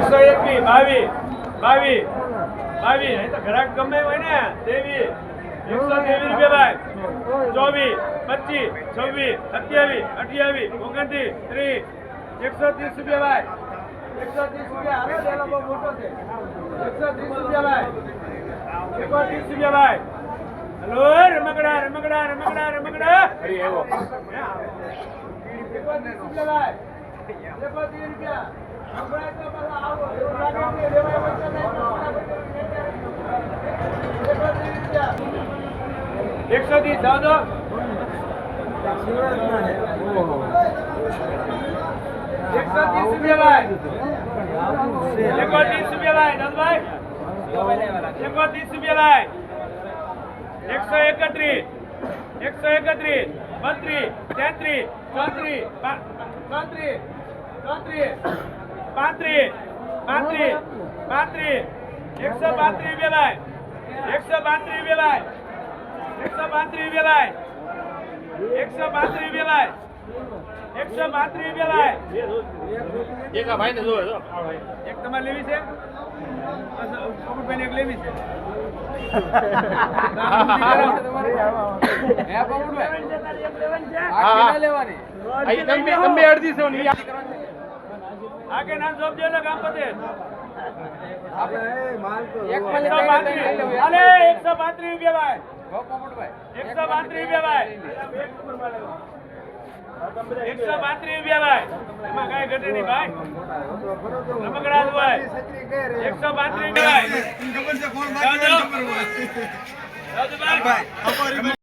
એકસો એકવીસ બાવીસ બાવી બાવી. અહીં તો ઘરાક ગમે હોય ને તેવી. એકસો ત્રેવીસ રૂપિયા ભાઈ. ચોવીસ પચીસ છવ્વીસ સત્યાવીસ અઠ્યાવીસ ઓગણત્રીસ ત્રીસ. એકસો ત્રીસ રૂપિયા ભાઈ. એકસો ત્રીસ રૂપિયા. આવે ડેલો બહુ મોટો છે. એકસો ત્રીસ રૂપિયા ભાઈ. એકસો ત્રીસ રૂપિયા ભાઈ. હલો રમકડા રમકડા રમકડા રમકડા. ત્રીસ રૂપિયા ભાઈ. એકસો નહીં તો એકસો ત્રીસ રૂપિયા એકસો ત્રીસ જાઓ તો એકસો ત્રીસ એકસો ત્રીસ રૂપિયા ભાઈ દાદભાઈ એકસો ત્રીસ રૂપિયા ભાઈ એકસો એકત્રીસ એકસો એકત્રીસ, બત્રીસ, તેત્રીસ, ચોત્રીસ ચોત્રીસ. પાંત્રીસ. પાંત્રીસ. પાંત્રીસ. એકસો પાંત્રીસ રૂપિયા એકસો પાંત્રીસ રૂપિયા એકસો પાંત્રીસ રૂપિયા એકસો પાંત્રીસ રૂપિયા એકસો પાંત્રીસ ભાઈ એક આ ભાઈને જોવે જો એક તમારે લેવી છે? પકડભાઈને એક લેવી છે. હા હા. તમે તમે અડધી સો ના નામ જોબ દે ને કામ પતે આપણે એકસો પાંત્રીસ. અરે એકસો પાંત્રીસ રૂપિયા ભાઈ એકસો પાંત્રીસ રૂપિયા ભાઈ એકસો પાંત્રીસ રૂપિયા ભાઈ એમાં કાંઈ ઘટે નહીં ભાઈ. રમકડા એકસો પાંત્રીસ રૂપિયા ભાઈ. જાઓ, ભાઈ